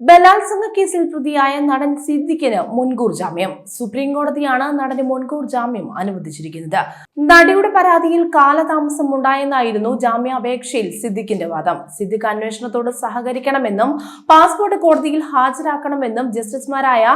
ബലാത്സംഗ കേസിൽ പ്രതിയായ നടൻ സിദ്ദിഖിന് മുൻകൂർ ജാമ്യം. സുപ്രീം കോടതിയാണ് നടന് മുൻകൂർ ജാമ്യം അനുവദിച്ചിരിക്കുന്നത്. നടിയുടെ പരാതിയിൽ കാലതാമസം ഉണ്ടായെന്നായിരുന്നു ജാമ്യാപേക്ഷയിൽ സിദ്ദിഖിന്റെ വാദം. സിദ്ദിഖ് അന്വേഷണത്തോട് സഹകരിക്കണമെന്നും പാസ്പോർട്ട് കോടതിയിൽ ഹാജരാക്കണമെന്നും ജസ്റ്റിസുമാരായ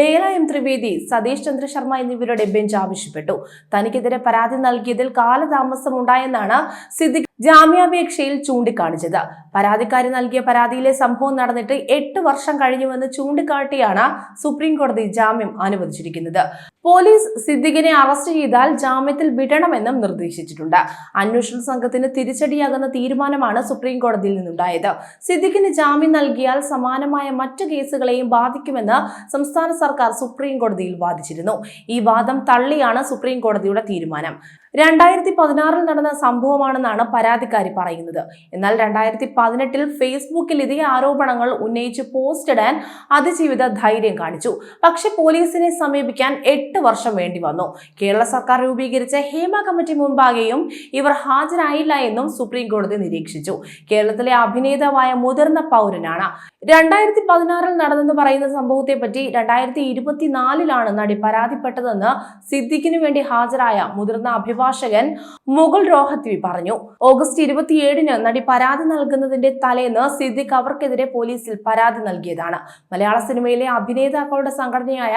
ബേല എം ത്രിവേദി സതീഷ് ചന്ദ്ര ശർമ്മ എന്നിവരുടെ ബെഞ്ച് ആവശ്യപ്പെട്ടു. തനിക്കെതിരെ പരാതി നൽകിയതിൽ കാലതാമസം ഉണ്ടായെന്നാണ് സിദ്ദിഖ് ജാമ്യാപേക്ഷയിൽ ചൂണ്ടിക്കാണിച്ചത്. പരാതിക്കാരി നൽകിയ പരാതിയിലെ സംഭവം നടന്നിട്ട് എട്ട് വർഷം കഴിഞ്ഞുവെന്ന് ചൂണ്ടിക്കാട്ടിയാണ് സുപ്രീം കോടതി ജാമ്യം അനുവദിച്ചിരിക്കുന്നത്. പോലീസ് സിദ്ദിഖിനെ അറസ്റ്റ് ചെയ്താൽ ജാമ്യത്തിൽ വിടണമെന്നും നിർദ്ദേശിച്ചിട്ടുണ്ട്. അന്വേഷണ സംഘത്തിന് തിരിച്ചടിയാകുന്ന തീരുമാനമാണ് സുപ്രീം കോടതിയിൽ നിന്നുണ്ടായത്. സിദ്ദിഖിന് ജാമ്യം നൽകിയാൽ സമാനമായ മറ്റു കേസുകളെയും ബാധിക്കുമെന്ന് സംസ്ഥാന സർക്കാർ സുപ്രീം കോടതിയിൽ വാദിച്ചിരുന്നു. ഈ വാദം തള്ളിയാണ് സുപ്രീം കോടതിയുടെ തീരുമാനം. രണ്ടായിരത്തി പതിനാറിൽ നടന്ന സംഭവമാണെന്നാണ് പരാതിക്കാരി പറയുന്നത്. എന്നാൽ രണ്ടായിരത്തി പതിനെട്ടിൽ ഫേസ്ബുക്കിൽ ഇതേ ആരോപണങ്ങൾ ഉന്നയിച്ച് പോസ്റ്റ് ഇടാൻ അതിജീവിത ധൈര്യം കാണിച്ചു. പക്ഷെ പോലീസിനെ സമീപിക്കാൻ എട്ട് വർഷം വേണ്ടി വന്നു. കേരള സർക്കാർ രൂപീകരിച്ച ഹേമ കമ്മിറ്റി മുമ്പാകെയും ഇവർ ഹാജരായില്ല എന്നും സുപ്രീം കോടതി നിരീക്ഷിച്ചു. കേരളത്തിലെ അഭിനേതാവായ മുതിർന്ന പൗരനാണ്. രണ്ടായിരത്തി പതിനാറിൽ നടന്നെന്ന് പറയുന്ന സംഭവത്തെ പറ്റി രണ്ടായിരത്തി ഇരുപത്തിനാലിലാണ് നടി പരാതിപ്പെട്ടതെന്ന് സിദ്ദിഖിനു വേണ്ടി ഹാജരായ മുതിർന്ന അഭിഭാഷകൻ മുകുൾ രോഹത്വി പറഞ്ഞു. ഓഗസ്റ്റ് ഇരുപത്തിയേഴിന് നടി പരാതി നൽകുന്നതിന്റെ തലേന്ന് സിദ്ദിഖ് അവർക്കെതിരെ പോലീസിൽ പരാതി നൽകിയതാണ്. മലയാള സിനിമയിലെ അഭിനേതാക്കളുടെ സംഘടനയായ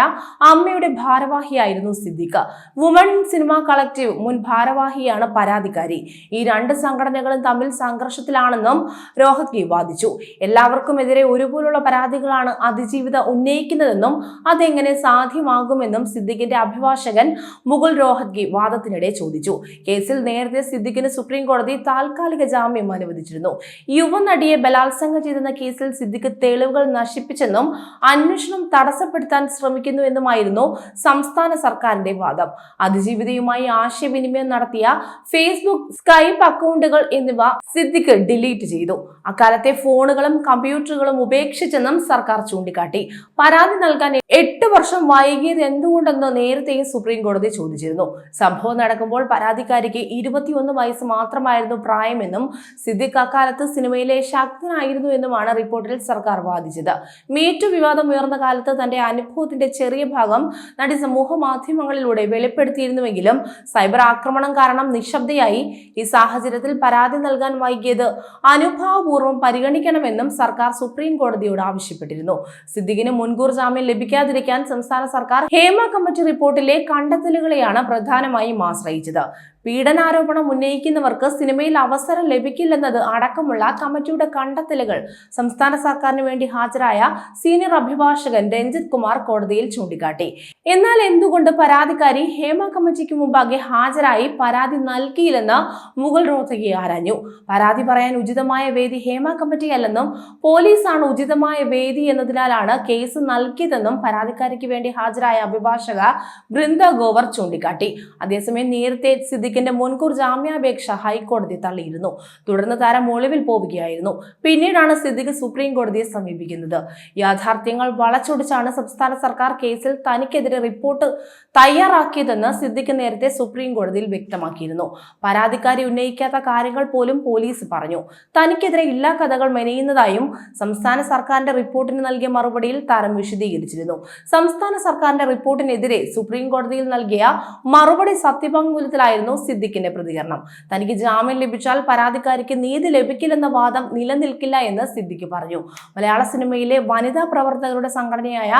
അമ്മയുടെ ഭാരവാഹിയായിരുന്നു സിദ്ദിഖ്. വുമൺ സിനിമ കളക്റ്റീവ് മുൻ ഭാരവാഹിയാണ് പരാതിക്കാരി. ഈ രണ്ട് സംഘടനകളും തമ്മിൽ സംഘർഷത്തിലാണെന്നും രോഹത്വി വാദിച്ചു. എല്ലാവർക്കും എല്ലാവർക്കുമെതിരെ ഒരുപോലുള്ള പരാതികളാണ് അതിജീവിത ഉന്നയിക്കുന്നതെന്നും അതെങ്ങനെ സാധ്യമാകുമെന്നും സിദ്ദിഖിന്റെ അഭിഭാഷകൻ മുകുൾ രോഹത്ഗി വാദത്തിനിടെ ചോദിച്ചു. കേസിൽ നേരത്തെ സിദ്ദിഖിന് സുപ്രീം കോടതി താൽക്കാലിക ജാമ്യം അനുവദിച്ചിരുന്നു. യുവനടിയെ ബലാത്സംഗം ചെയ്തെന്ന കേസിൽ സിദ്ദിഖ് തെളിവുകൾ നശിപ്പിച്ചെന്നും അന്വേഷണം തടസ്സപ്പെടുത്താൻ ശ്രമിക്കുന്നുവെന്നുമായിരുന്നു സംസ്ഥാന സർക്കാരിന്റെ വാദം. അതിജീവിതയുമായി ആശയവിനിമയം നടത്തിയ ഫേസ്ബുക്ക് സ്കൈപ്പ് അക്കൗണ്ടുകൾ എന്നിവ സിദ്ദിഖ് ഡിലീറ്റ് ചെയ്തു. അക്കാലത്തെ ഫോണുകളും കമ്പ്യൂട്ടറുകളും ഉപേക്ഷിച്ചെന്നും സർക്കാർ ചൂണ്ടിക്കാട്ടി. പരാതി നൽകാൻ എട്ട് വർഷം വൈകിയത് എന്തുകൊണ്ടെന്ന് നേരത്തെയും സുപ്രീം കോടതി ചോദിച്ചിരുന്നു. സംഭവം നടക്കുമ്പോൾ പരാതിക്കാരിക്ക് ഇരുപത്തിയൊന്ന് വയസ്സ് മാത്രമായിരുന്നു പ്രായമെന്നും സിദ്ദിഖ് അക്കാലത്ത് സിനിമയിലെ ശക്തനായിരുന്നു എന്നുമാണ് റിപ്പോർട്ടിൽ സർക്കാർ വാദിച്ചത്. മീറ്റു വിവാദം ഉയർന്ന കാലത്ത് തന്റെ അനുഭവത്തിന്റെ ചെറിയ ഭാഗം നടി സമൂഹ മാധ്യമങ്ങളിലൂടെ വെളിപ്പെടുത്തിയിരുന്നുവെങ്കിലും സൈബർ ആക്രമണം കാരണം നിശബ്ദയായി ഈ സാഹചര്യത്തിൽ പരാതി നൽകാൻ വൈകിയത് അനുഭാവപൂർവം പരിഗണിക്കണമെന്നും സർക്കാർ സുപ്രീം കോടതിയോട് ആവശ്യപ്പെട്ടിരുന്നു. സിദ്ദിഖിന് മുൻകൂർ ജാമ്യം ലഭിക്കാതിരിക്കാൻ സംസ്ഥാന സർക്കാർ ഹേമ കമ്മിറ്റി റിപ്പോർട്ടിലെ കണ്ടെത്തലുകളെയാണ് പ്രധാനമായും ആശ്രയിച്ചത്. പീഡനാരോപണം ഉന്നയിക്കുന്നവർക്ക് സിനിമയിൽ അവസരം ലഭിക്കില്ലെന്നത് അടക്കമുള്ള കമ്മിറ്റിയുടെ കണ്ടെത്തലുകൾ സംസ്ഥാന സർക്കാരിന് വേണ്ടി ഹാജരായ സീനിയർ അഭിഭാഷകൻ രഞ്ജിത് കുമാർ കോടതിയിൽ ചൂണ്ടിക്കാട്ടി. എന്നാൽ എന്തുകൊണ്ട് പരാതിക്കാരി ഹേമ കമ്മിറ്റിക്ക് മുമ്പാകെ ഹാജരായി പരാതി നൽകിയില്ലെന്ന് മുഗൾ റോത്തകി ആരാഞ്ഞു. പരാതി പറയാൻ ഉചിതമായ വേദി ഹേമ കമ്മിറ്റിയല്ലെന്നും പോലീസാണ് ഉചിതമായ വേദി എന്നതിനാലാണ് കേസ് നൽകിയതെന്നും പരാതിക്കാരിക്ക് വേണ്ടി ഹാജരായ അഭിഭാഷക ബൃന്ദ ഗോവർ ചൂണ്ടിക്കാട്ടി. അതേസമയം നേരത്തെ സിദ്ദിഖിന്റെ മുൻകൂർ ജാമ്യാപേക്ഷ ഹൈക്കോടതി തള്ളിയിരുന്നു. തുടർന്ന് താരം ഒളിവിൽ പോവുകയായിരുന്നു. പിന്നീടാണ് സിദ്ദിഖ് സുപ്രീം കോടതിയെ സമീപിക്കുന്നത്. യാഥാർത്ഥ്യങ്ങൾ വളച്ചൊടിച്ചാണ് സംസ്ഥാന സർക്കാർ കേസിൽ തനിക്കെതിരെ റിപ്പോർട്ട് തയ്യാറാക്കിയതെന്ന് സിദ്ദിഖ് നേരത്തെ സുപ്രീം കോടതിയിൽ വ്യക്തമാക്കിയിരുന്നു. പരാതിക്കാരി ഉന്നയിക്കാത്ത കാര്യങ്ങൾ പോലും പോലീസ് പറഞ്ഞു. തനിക്കെതിരെ ഇല്ലാ കഥകൾ മെനയുന്നതായും സംസ്ഥാന സർക്കാരിന്റെ റിപ്പോർട്ടിന് നൽകിയ മറുപടിയിൽ താരം വിശദീകരിച്ചിരുന്നു. സംസ്ഥാന സർക്കാരിന്റെ റിപ്പോർട്ടിനെതിരെ സുപ്രീം കോടതിയിൽ നൽകിയ മറുപടി സത്യവാങ്മൂലത്തിലായിരുന്നു സിദ്ദിഖിന്റെ പ്രതികരണം. തനിക്ക് ജാമ്യം ലഭിച്ചാൽ പരാതിക്കാരിക്ക് നീതി ലഭിക്കില്ലെന്ന വാദം നിലനിൽക്കില്ല എന്ന് സിദ്ദിഖ് പറഞ്ഞു. മലയാള സിനിമയിലെ വനിതാ പ്രവർത്തകരുടെ സംഘടനയായ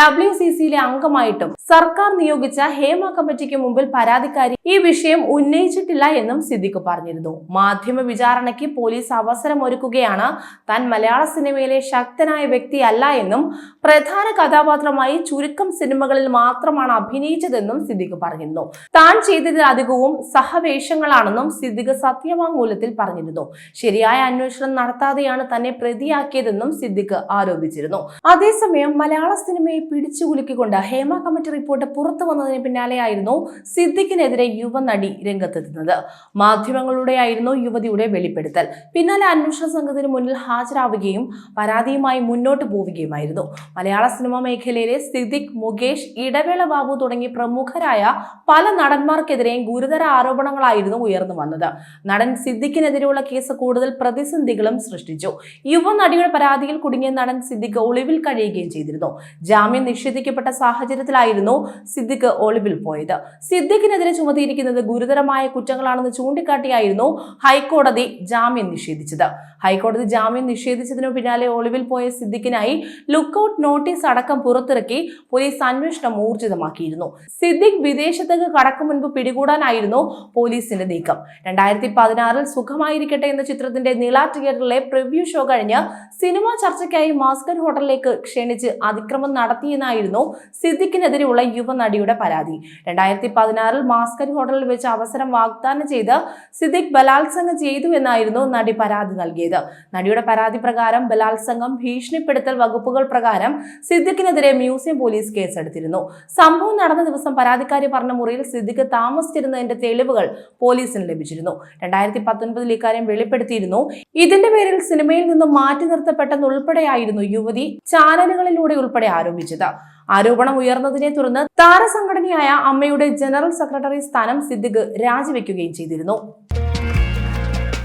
ഡബ്ല്യു സി സിയിലെ അംഗമായിട്ടും സർക്കാർ നിയോഗിച്ച ഹേമ കമ്മിറ്റിക്ക് മുമ്പിൽ പരാതിക്കാരി ഈ വിഷയം ഉന്നയിച്ചിട്ടില്ല എന്നും സിദ്ദിഖ് പറഞ്ഞിരുന്നു. മാധ്യമ വിചാരണയ്ക്ക് പോലീസ് അവസരം ഒരുക്കുകയാണ് താൻ മലയാള സിനിമയിലെ ശക്തനായ വ്യക്തിയല്ല എന്നും പ്രധാന കഥാപാത്രമായി ചുരുക്കം സിനിമകളിൽ മാത്രമാണ് അഭിനയിച്ചതെന്നും സിദ്ദിഖ് പറഞ്ഞിരുന്നു. താൻ ചെയ്തതിൽ അധികവും സഹവേഷങ്ങളാണെന്നും സിദ്ദിഖ് സത്യവാങ്മൂലത്തിൽ പറഞ്ഞിരുന്നു. ശരിയായ അന്വേഷണം നടത്താതെയാണ് തന്നെ പ്രതിയാക്കിയതെന്നും സിദ്ദിഖ് ആരോപിച്ചിരുന്നു. അതേസമയം മലയാള സിനിമയെ പിടിച്ചുകുലുക്കിക്കൊണ്ട് ഹേമ കമ്മിറ്റി റിപ്പോർട്ട് പുറത്തു വന്നതിന് പിന്നാലെയായിരുന്നു സിദ്ദിഖിനെതിരെ യുവനടി രംഗത്തെത്തുന്നത്. മാധ്യമങ്ങളുടെയായിരുന്നു യുവതിയുടെ വെളിപ്പെടുത്തൽ. പിന്നാലെ അന്വേഷണ സംഘത്തിന് മുന്നിൽ ഹാജരാവുകയും പരാതിയുമായി മുന്നോട്ട് പോവുകയുമായിരുന്നു. മലയാള സിനിമാ മേഖലയിലെ സിദ്ദിഖ് മുകേഷ് ഇടവേള ബാബു തുടങ്ങി പ്രമുഖരായ പല നടന്മാർക്കെതിരെയും ഗുരുതര ആരോപണങ്ങളായിരുന്നു ഉയർന്നു വന്നത്. നടൻ സിദ്ദിഖിനെതിരെയുള്ള കേസ് കൂടുതൽ പ്രതിസന്ധികളും സൃഷ്ടിച്ചു. യുവനടിയുടെ പരാതിയിൽ കുടുങ്ങിയ നടൻ സിദ്ദിഖ് ഒളിവിൽ കഴിയുകയും ചെയ്തിരുന്നു. ജാമ്യം നിഷേധിക്കപ്പെട്ട സാഹചര്യത്തിലായിരുന്നു സിദ്ദിഖ് ഒളിവിൽ പോയത്. സിദ്ദിഖിനെതിരെ ചുമത്തിയിരിക്കുന്നത് ഗുരുതരമായ കുറ്റങ്ങളാണെന്ന് ചൂണ്ടിക്കാട്ടിയായിരുന്നു ഹൈക്കോടതി ജാമ്യം നിഷേധിച്ചത്. ഹൈക്കോടതി ജാമ്യം നിഷേധിച്ചതിനു പിന്നാലെ ഒളിവിൽ പോയ സിദ്ദിഖിനായി ലുക്കൌട്ട് നോട്ടീസ് അടക്കം പുറത്തിറക്കി പോലീസ് അന്വേഷണം ഊർജിതമാക്കിയിരുന്നു. സിദ്ദിഖ് വിദേശത്തേക്ക് കടക്കും മുൻപ് പിടികൂടാനായിരുന്നു പോലീസിന്റെ നീക്കം. രണ്ടായിരത്തി പതിനാറിൽ സുഖമായിരിക്കട്ടെ എന്ന ചിത്രത്തിന്റെ നില തിയേറ്ററിലെ പ്രിവ്യൂ ഷോ കഴിഞ്ഞ് സിനിമാ ചർച്ചയ്ക്കായി മാസ്കർ ഹോട്ടലിലേക്ക് ക്ഷണിച്ച് അതിക്രമം നടത്തിയെന്നായിരുന്നു സിദ്ദിഖിനെതിരെയുള്ള യുവനടിയുടെ പരാതി. രണ്ടായിരത്തി പതിനാറിൽ മാസ്കൻ ഹോട്ടലിൽ വെച്ച് അവസരം വാഗ്ദാനം ചെയ്ത് സിദ്ദിഖ് ബലാത്സംഗം ചെയ്തു എന്നായിരുന്നു നടി പരാതി നൽകിയത്. നടിയുടെ പരാതി പ്രകാരം ബലാത്സംഗം ഭീഷണിപ്പെടുത്തൽ വകുപ്പുകൾ പ്രകാരം സിദ്ദിഖിനെതിരെ മ്യൂസിയം പോലീസ് കേസെടുത്തിരുന്നു. സംഭവം നടന്ന ദിവസം പരാതിക്കാരി പറഞ്ഞ മുറിയിൽ സിദ്ദിഖ് താമസിച്ചിരുന്നതിന്റെ തെളിവുകൾ പോലീസിന് ലഭിച്ചിരുന്നു. രണ്ടായിരത്തി പത്തൊൻപതിൽ ഇക്കാര്യം വെളിപ്പെടുത്തിയിരുന്നു. ഇതിന്റെ പേരിൽ സിനിമയിൽ നിന്നും മാറ്റി നിർത്തപ്പെട്ടെന്നുൾപ്പെടെയായിരുന്നു യുവതി ചാനലുകളിലൂടെ ഉൾപ്പെടെ ആരോപിച്ചത്. ആരോപണം ഉയർന്നതിനെ തുടർന്ന് താരസംഘടനയായ അമ്മയുടെ ജനറൽ സെക്രട്ടറി സ്ഥാനം സിദ്ദിഖ് രാജിവെക്കുകയും ചെയ്തിരുന്നു.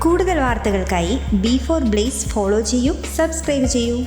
കൂടുതൽ വാർത്തകൾക്കായി ബി ഫോർ ബ്ലേസ് ഫോളോ ചെയ്യൂ സബ്സ്ക്രൈബ് ചെയ്യൂ.